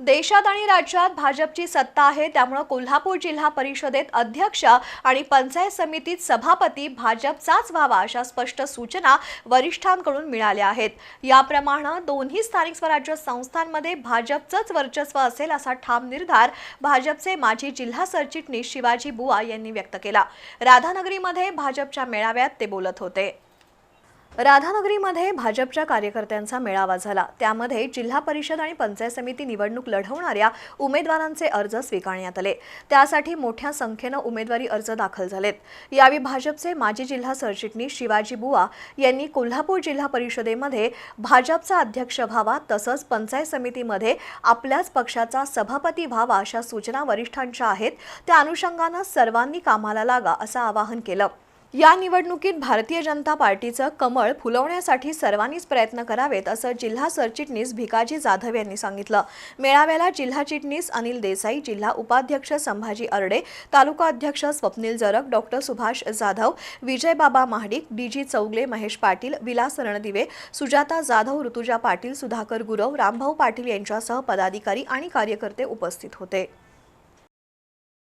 देशात आणि राज्यात भाजपची सत्ता आहे त्यामुळे कोल्हापूर जिल्हा परिषदेत अध्यक्ष आणि पंचायत समितीत सभापती भाजपचाच व्हावा अशा स्पष्ट सूचना वरिष्ठांकडून मिळाल्या आहेत. याप्रमाणे दोन्ही स्थानिक स्वराज्य संस्थांमध्ये भाजपचंच वर्चस्व असेल असा ठाम निर्धार भाजपचे माजी जिल्हा सरचिटणीस शिवाजी बुवा यांनी व्यक्त केला. राधानगरीमध्ये भाजपच्या मेळाव्यात ते बोलत होते. राधानगरीमध्ये भाजपच्या कार्यकर्त्यांचा मेळावा झाला. त्यामध्ये जिल्हा परिषद आणि पंचायत समिती निवडणूक लढवणाऱ्या उमेदवारांचे अर्ज स्वीकारण्यात आले. त्यासाठी मोठ्या संख्येनं उमेदवारी अर्ज दाखल झालेत. यावेळी भाजपचे माजी जिल्हा सरचिटणीस शिवाजी बुवा यांनी कोल्हापूर जिल्हा परिषदेमध्ये भाजपचा अध्यक्ष व्हावा तसंच पंचायत समितीमध्ये आपल्याच पक्षाचा सभापती व्हावा अशा सूचना वरिष्ठांच्या आहेत. त्या अनुषंगानं सर्वांनी कामाला लागा असं आवाहन केलं. या निवडणुकीत भारतीय जनता पार्टीचं कमळ फुलवण्यासाठी सर्वांनीच प्रयत्न करावेत असं जिल्हा सरचिटणीस भिकाजी जाधव यांनी सांगितलं. मेळाव्याला जिल्हा चिटणीस अनिल देसाई जिल्हा उपाध्यक्ष संभाजी अर्डे तालुका अध्यक्ष Swapnil Jarak doctor Subhash Jadhav Vijaybaba Mahadik D G Chougule Mahesh Patil Vilas Randive Sujata Jadhav Rutuja Patil Sudhakar Gurav Rambhau Patil यांच्यासह पदाधिकारी आणि कार्यकर्ते उपस्थित होते.